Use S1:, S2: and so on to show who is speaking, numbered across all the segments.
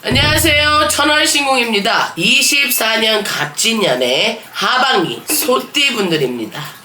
S1: 안녕하세요. 천월신공입니다. 24년 갑진년의 하반기 소띠분들입니다.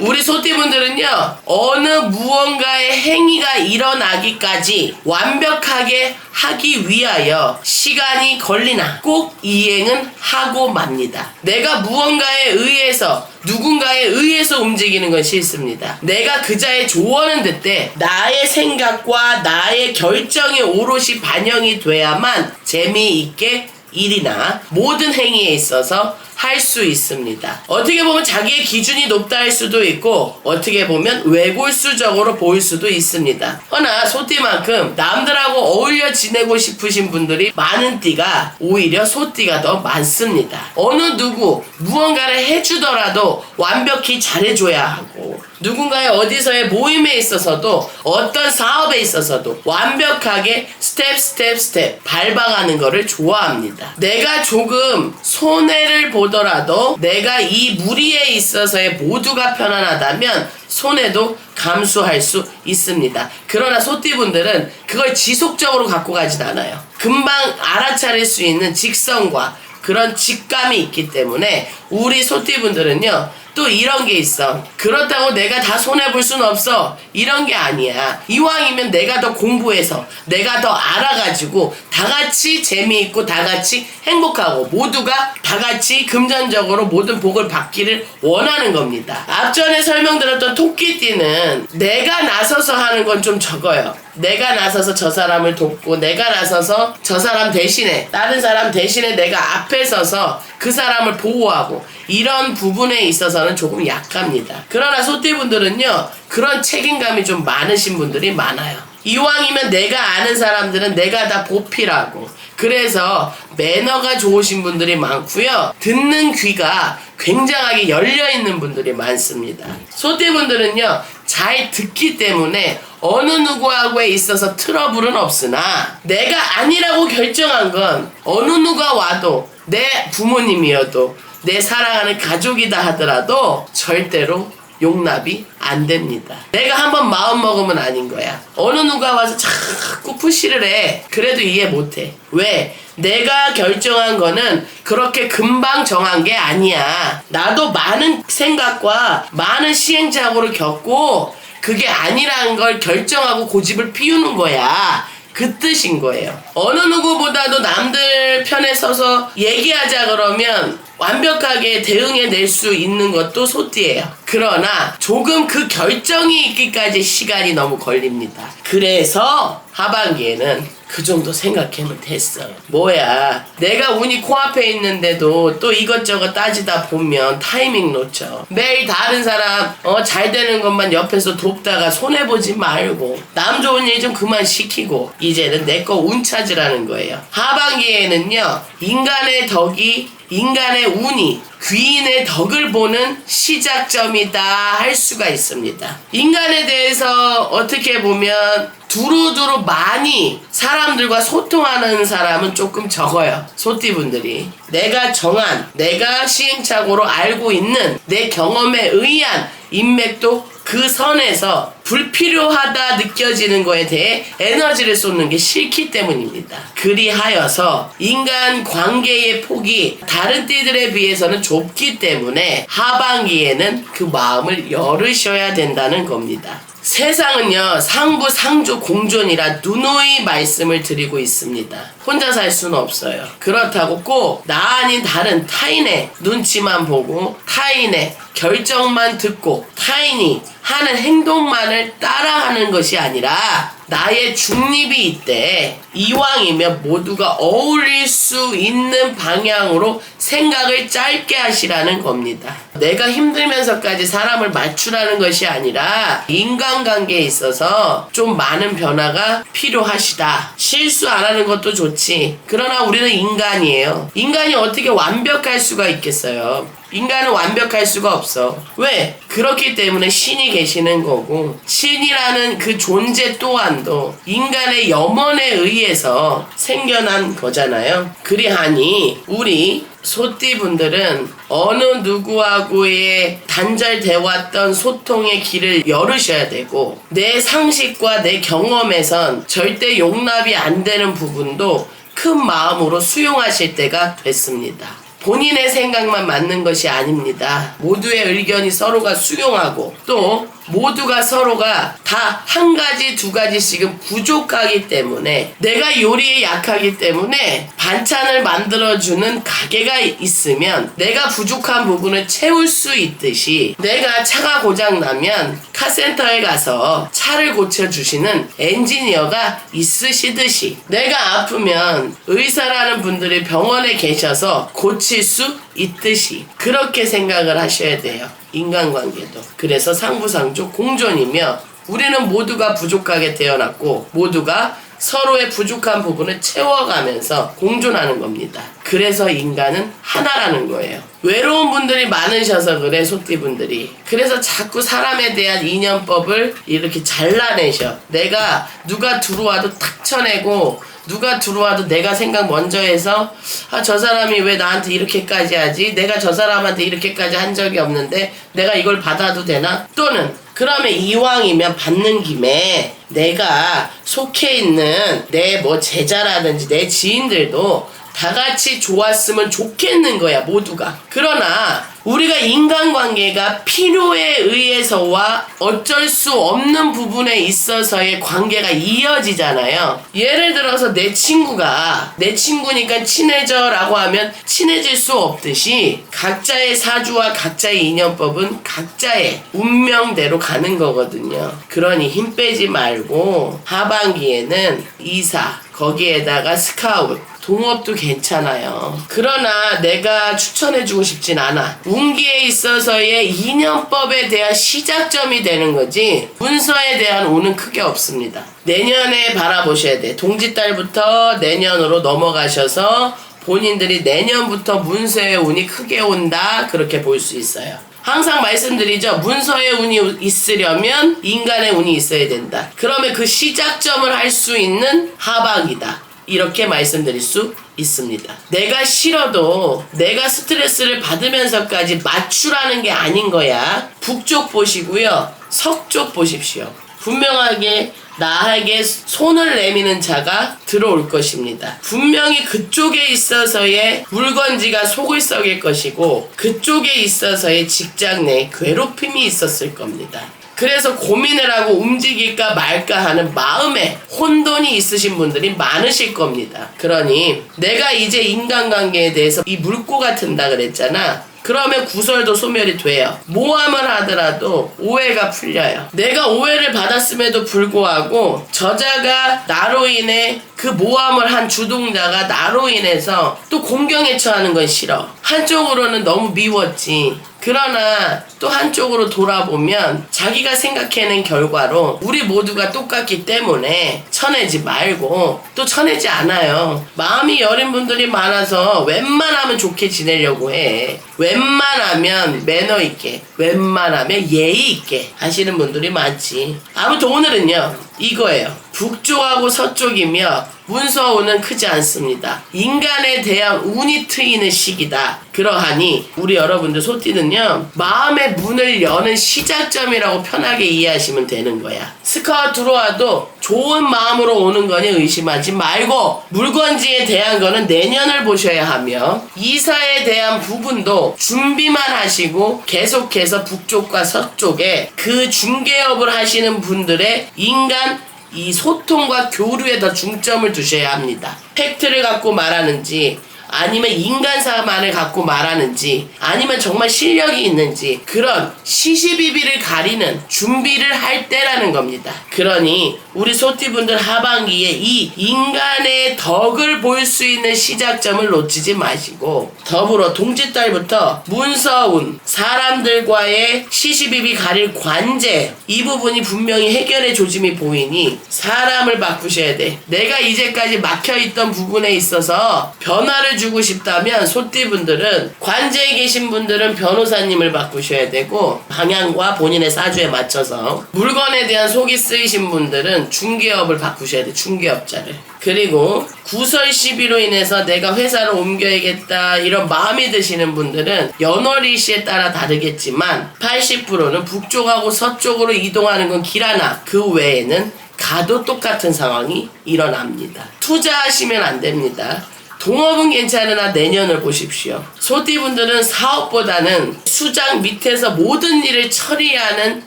S1: 우리 소띠분들은요, 어느 무언가의 행위가 일어나기까지 완벽하게 하기 위하여 시간이 걸리나 꼭 이행은 하고 맙니다. 내가 무언가에 의해서 누군가에 의해서 움직이는 건 싫습니다. 내가 그자의 조언은 듣되 나의 생각과 나의 결정이 오롯이 반영이 돼야만 재미있게 일이나 모든 행위에 있어서 할 수 있습니다. 어떻게 보면 자기의 기준이 높다 할 수도 있고 어떻게 보면 외골수적으로 보일 수도 있습니다. 허나 소띠만큼 남들하고 어울려 지내고 싶으신 분들이 많은 띠가 오히려 소띠가 더 많습니다. 어느 누구 무언가를 해주더라도 완벽히 잘해줘야 하고 누군가의 어디서의 모임에 있어서도 어떤 사업에 있어서도 완벽하게 스텝 스텝 스텝 밟아가는 거를 좋아합니다. 내가 조금 손해를 보더라도 내가 이 무리에 있어서의 모두가 편안하다면 손해도 감수할 수 있습니다. 그러나 소띠분들은 그걸 지속적으로 갖고 가진 않아요. 금방 알아차릴 수 있는 직성과 그런 직감이 있기 때문에 우리 소띠분들은요 또 이런 게 있어. 그렇다고 내가 다 손해볼 순 없어. 이런 게 아니야. 이왕이면 내가 더 공부해서 내가 더 알아가지고 다 같이 재미있고 다 같이 행복하고 모두가 다 같이 금전적으로 모든 복을 받기를 원하는 겁니다. 앞전에 설명드렸던 토끼띠는 내가 나서서 하는 건 좀 적어요. 내가 나서서 저 사람을 돕고 내가 나서서 저 사람 대신에 다른 사람 대신에 내가 앞에 서서 그 사람을 보호하고 이런 부분에 있어서는 조금 약합니다. 그러나 소띠분들은요 그런 책임감이 좀 많으신 분들이 많아요. 이왕이면 내가 아는 사람들은 내가 다 보필하고 그래서 매너가 좋으신 분들이 많고요. 듣는 귀가 굉장하게 열려 있는 분들이 많습니다. 소띠분들은요 잘 듣기 때문에 어느 누구하고에 있어서 트러블은 없으나 내가 아니라고 결정한 건 어느 누가 와도 내 부모님이어도 내 사랑하는 가족이다 하더라도 절대로 용납이 안 됩니다. 내가 한번 마음 먹으면 아닌 거야. 어느 누가 와서 자꾸 푸시를 해. 그래도 이해 못 해. 왜? 내가 결정한 거는 그렇게 금방 정한 게 아니야. 나도 많은 생각과 많은 시행착오를 겪고 그게 아니라는 걸 결정하고 고집을 피우는 거야. 그 뜻인 거예요. 어느 누구보다도 남들 편에 서서 얘기하자 그러면 완벽하게 대응해 낼 수 있는 것도 소띠예요. 그러나 조금 그 결정이 있기까지 시간이 너무 걸립니다. 그래서 하반기에는 그 정도 생각하면 됐어. 뭐야. 내가 운이 코앞에 있는데도 또 이것저것 따지다 보면 타이밍 놓쳐. 매일 다른 사람, 어, 잘 되는 것만 옆에서 돕다가 손해보지 말고, 남 좋은 일 좀 그만 시키고, 이제는 내 거 운 찾으라는 거예요. 하반기에는요, 인간의 덕이 인간의 운이 귀인의 덕을 보는 시작점이다 할 수가 있습니다. 인간에 대해서 어떻게 보면 두루두루 많이 사람들과 소통하는 사람은 조금 적어요. 소띠분들이. 내가 정한, 내가 시행착오로 알고 있는 내 경험에 의한 인맥도 그 선에서 불필요하다 느껴지는 거에 대해 에너지를 쏟는 게 싫기 때문입니다. 그리하여서 인간 관계의 폭이 다른 띠들에 비해서는 좁기 때문에 하반기에는 그 마음을 열으셔야 된다는 겁니다. 세상은요 상부 상조 공존이라 누누이 말씀을 드리고 있습니다. 혼자 살 수는 없어요. 그렇다고 꼭 나 아닌 다른 타인의 눈치만 보고 타인의 결정만 듣고 타인이 하는 행동만을 따라하는 것이 아니라 나의 중립이 있대. 이왕이면 모두가 어울릴 수 있는 방향으로 생각을 짧게 하시라는 겁니다. 내가 힘들면서까지 사람을 맞추라는 것이 아니라 인간관계에 있어서 좀 많은 변화가 필요하시다. 실수 안 하는 것도 좋지. 그러나 우리는 인간이에요. 인간이 어떻게 완벽할 수가 있겠어요. 인간은 완벽할 수가 없어. 왜? 그렇기 때문에 신이 계시는 거고, 신이라는 그 존재 또한도 인간의 염원에 의해서 생겨난 거잖아요. 그리하니, 우리 소띠분들은 어느 누구하고의 단절돼 왔던 소통의 길을 열으셔야 되고 내 상식과 내 경험에선 절대 용납이 안 되는 부분도 큰 마음으로 수용하실 때가 됐습니다. 본인의 생각만 맞는 것이 아닙니다. 모두의 의견이 서로가 수용하고 또 모두가 서로가 다 한 가지 두 가지씩은 부족하기 때문에 내가 요리에 약하기 때문에 반찬을 만들어주는 가게가 있으면 내가 부족한 부분을 채울 수 있듯이 내가 차가 고장 나면 카센터에 가서 차를 고쳐주시는 엔지니어가 있으시듯이 내가 아프면 의사라는 분들이 병원에 계셔서 고칠 수 있듯이 그렇게 생각을 하셔야 돼요. 인간관계도. 그래서 상부상조 공존이며 우리는 모두가 부족하게 태어났고 모두가 서로의 부족한 부분을 채워가면서 공존하는 겁니다. 그래서 인간은 하나라는 거예요. 외로운 분들이 많으셔서 그래, 소띠분들이. 그래서 자꾸 사람에 대한 인연법을 이렇게 잘라내셔. 내가 누가 들어와도 탁 쳐내고 누가 들어와도 내가 생각 먼저 해서 아 저 사람이 왜 나한테 이렇게까지 하지? 내가 저 사람한테 이렇게까지 한 적이 없는데 내가 이걸 받아도 되나? 또는 그러면 이왕이면 받는 김에 내가 속해 있는 내 뭐 제자라든지 내 지인들도 다 같이 좋았으면 좋겠는 거야, 모두가. 그러나 우리가 인간관계가 필요에 의해서와 어쩔 수 없는 부분에 있어서의 관계가 이어지잖아요. 예를 들어서 내 친구가 내 친구니까 친해져라고 하면 친해질 수 없듯이 각자의 사주와 각자의 인연법은 각자의 운명대로 가는 거거든요. 그러니 힘 빼지 말고 하반기에는 이사 거기에다가 스카웃 동업도 괜찮아요. 그러나 내가 추천해주고 싶진 않아. 운기에 있어서의 인연법에 대한 시작점이 되는 거지 문서에 대한 운은 크게 없습니다. 내년에 바라보셔야 돼. 동짓달부터 내년으로 넘어가셔서 본인들이 내년부터 문서의 운이 크게 온다 그렇게 볼 수 있어요. 항상 말씀드리죠. 문서의 운이 있으려면 인간의 운이 있어야 된다. 그러면 그 시작점을 할 수 있는 하박이다. 이렇게 말씀드릴 수 있습니다. 내가 싫어도 내가 스트레스를 받으면서까지 맞추라는 게 아닌 거야. 북쪽 보시고요. 서쪽 보십시오. 분명하게 나에게 손을 내미는 자가 들어올 것입니다. 분명히 그쪽에 있어서의 물건지가 속을 썩일 것이고 그쪽에 있어서의 직장 내 괴롭힘이 있었을 겁니다. 그래서 고민을 하고 움직일까 말까 하는 마음에 혼돈이 있으신 분들이 많으실 겁니다. 그러니 내가 이제 인간관계에 대해서 이 물고 같은다 그랬잖아. 그러면 구설도 소멸이 돼요. 모함을 하더라도 오해가 풀려요. 내가 오해를 받았음에도 불구하고 저자가 나로 인해 그 모함을 한 주동자가 나로 인해서 또 공경에 처하는 건 싫어. 한쪽으로는 너무 미웠지. 그러나 또 한쪽으로 돌아보면 자기가 생각해낸 결과로 우리 모두가 똑같기 때문에 쳐내지 말고 또 쳐내지 않아요. 마음이 여린 분들이 많아서 웬만하면 좋게 지내려고 해. 웬만하면 매너 있게, 웬만하면 예의 있게 하시는 분들이 많지. 아무튼 오늘은요. 이거예요. 북쪽하고 서쪽이며 문서운은 크지 않습니다. 인간에 대한 운이 트이는 시기다. 그러하니 우리 여러분들 소띠는요 마음의 문을 여는 시작점이라고 편하게 이해하시면 되는 거야. 스카가 들어와도 좋은 마음으로 오는 거니 의심하지 말고 물건지에 대한 거는 내년을 보셔야 하며 이사에 대한 부분도 준비만 하시고 계속해서 북쪽과 서쪽에 그 중개업을 하시는 분들의 인간 이 소통과 교류에 더 중점을 두셔야 합니다. 팩트를 갖고 말하는지 아니면 인간사만을 갖고 말하는지 아니면 정말 실력이 있는지 그런 시시비비를 가리는 준비를 할 때라는 겁니다. 그러니 우리 소띠분들 하반기에 이 인간의 덕을 볼 수 있는 시작점을 놓치지 마시고 더불어 동짓달부터 문서운 사람들과의 시시비비 가릴 관제 이 부분이 분명히 해결의 조짐이 보이니 사람을 바꾸셔야 돼. 내가 이제까지 막혀있던 부분에 있어서 변화를 주고 싶다면 소띠분들은 관제에 계신 분들은 변호사님을 바꾸셔야 되고 방향과 본인의 사주에 맞춰서 물건에 대한 속이 쓰이신 분들은 중개업을 바꾸셔야 돼 중개업자를. 그리고 구설 시비로 인해서 내가 회사를 옮겨야겠다 이런 마음이 드시는 분들은 연월일시에 따라 다르겠지만 80%는 북쪽하고 서쪽으로 이동하는 건 길 하나 그 외에는 가도 똑같은 상황이 일어납니다. 투자하시면 안 됩니다. 동업은 괜찮으나 내년을 보십시오. 소띠분들은 사업보다는 수장 밑에서 모든 일을 처리하는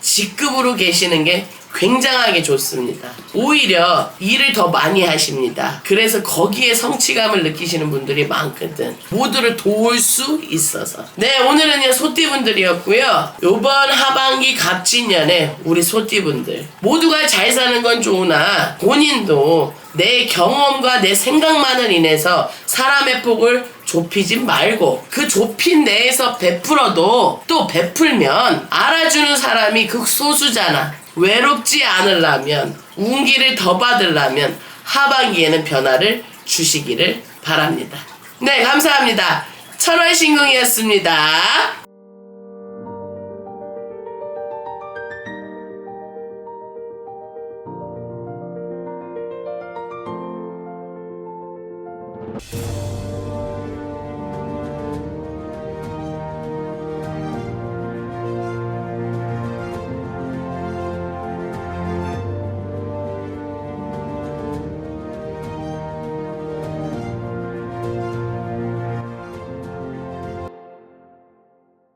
S1: 직급으로 계시는 게 굉장하게 좋습니다. 오히려 일을 더 많이 하십니다. 그래서 거기에 성취감을 느끼시는 분들이 많거든. 모두를 도울 수 있어서. 네, 오늘은요, 소띠분들이었고요. 요번 하반기 갑진년에 우리 소띠분들. 모두가 잘 사는 건 좋으나 본인도 내 경험과 내 생각만을 인해서 사람의 폭을 좁히지 말고 그 좁힌 내에서 베풀어도 또 베풀면 알아주는 사람이 극소수잖아. 외롭지 않으려면 운기를 더 받으려면 하반기에는 변화를 주시기를 바랍니다. 네, 감사합니다. 천월신궁이었습니다.